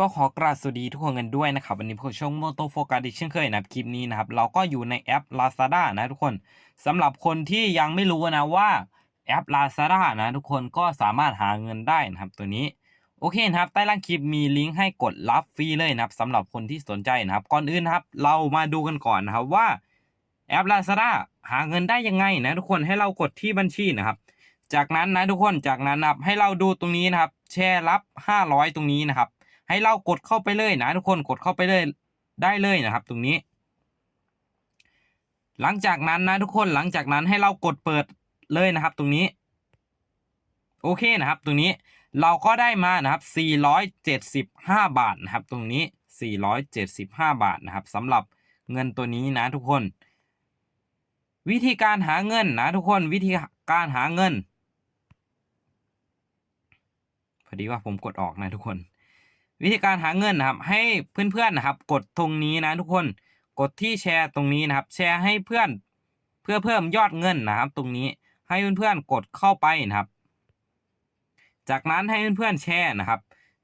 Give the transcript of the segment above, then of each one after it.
ก็ขอกราบสวัสดีทุกคนกันด้วยนะครับวันนี้ผมช่องโมโตโฟกัสอีกเช่นเคยนะครับคลิปนี้นะครับเราก็อยู่ในแอป Lazada นะทุกคนสำหรับคนที่ยังไม่รู้นะว่าแอป Lazada นะทุกคนก็สามารถหาเงินได้นะครับตัวนี้โอเคนะครับใต้ล่างคลิปมีลิงก์ให้กดรับฟรีเลยนะครับสำหรับคนที่สนใจนะครับก่อนอื่นนะครับเรามาดูกันก่อนนะครับว่าแอป Lazada หาเงินได้ยังไงนะทุกคนให้เรากดที่บัญชีนะครับจากนั้นนะทุกคนจากนั้นนะครับให้เราดูตรงนี้นะครับแชร์รับ 500 ตรงนี้นะครับ ให้เรากดเข้าไปเลยนะทุกคนกดเข้าไปเลยได้เลยนะครับ ตรงนี้ หลังจากนั้นนะทุกคนหลังจากนั้นให้เรากดเปิดเลยนะครับ ตรงนี้ โอเคนะครับ ตรงนี้เราก็ได้มานะครับ 475 บาทนะครับ ตรงนี้ 475 บาทนะครับสำหรับเงินตัวนี้นะทุกคน วิธีการหาเงินนะทุกคนวิธีการหาเงินพอดีว่าผมกดออกนะทุกคน วิธีการหาเงินนะครับ ให้เพื่อนๆนะครับ กดตรงนี้นะทุกคนกดที่แชร์ตรงนี้นะครับ แชร์ให้เพื่อนเพื่อเพิ่มยอดเงินนะครับ ตรงนี้ให้เพื่อนๆกดเข้าไปนะครับ จากนั้นให้เพื่อนๆแชร์นะครับ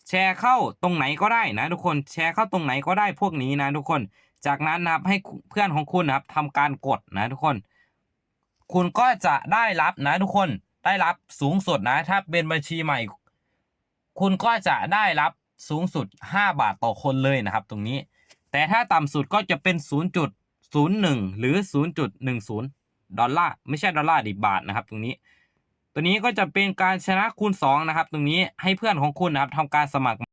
แชร์เข้าตรงไหนก็ได้นะ ทุกคนแชร์เข้าตรงไหนก็ได้พวกนี้นะ ทุกคน จากนั้นนะครับให้เพื่อนของคุณนะครับทำการกดนะทุกคน คุณก็จะได้รับนะทุกคนได้รับสูงสุดนะ ถ้าเป็นบัญชีใหม่ คุณก็จะได้รับ สูงสุด 5 บาทต่อคนเลยนะครับ ตรงนี้ แต่ถ้าต่ำสุดก็จะเป็น 0.01 หรือ 0.10 ดอลลาร์ไม่ใช่ดอลลาร์ดิบาทนะครับ ตรงนี้ ตัวนี้ก็จะเป็นการชนะคูณ2นะครับ ตรงนี้ให้เพื่อนของคุณนะครับทำการสมัคร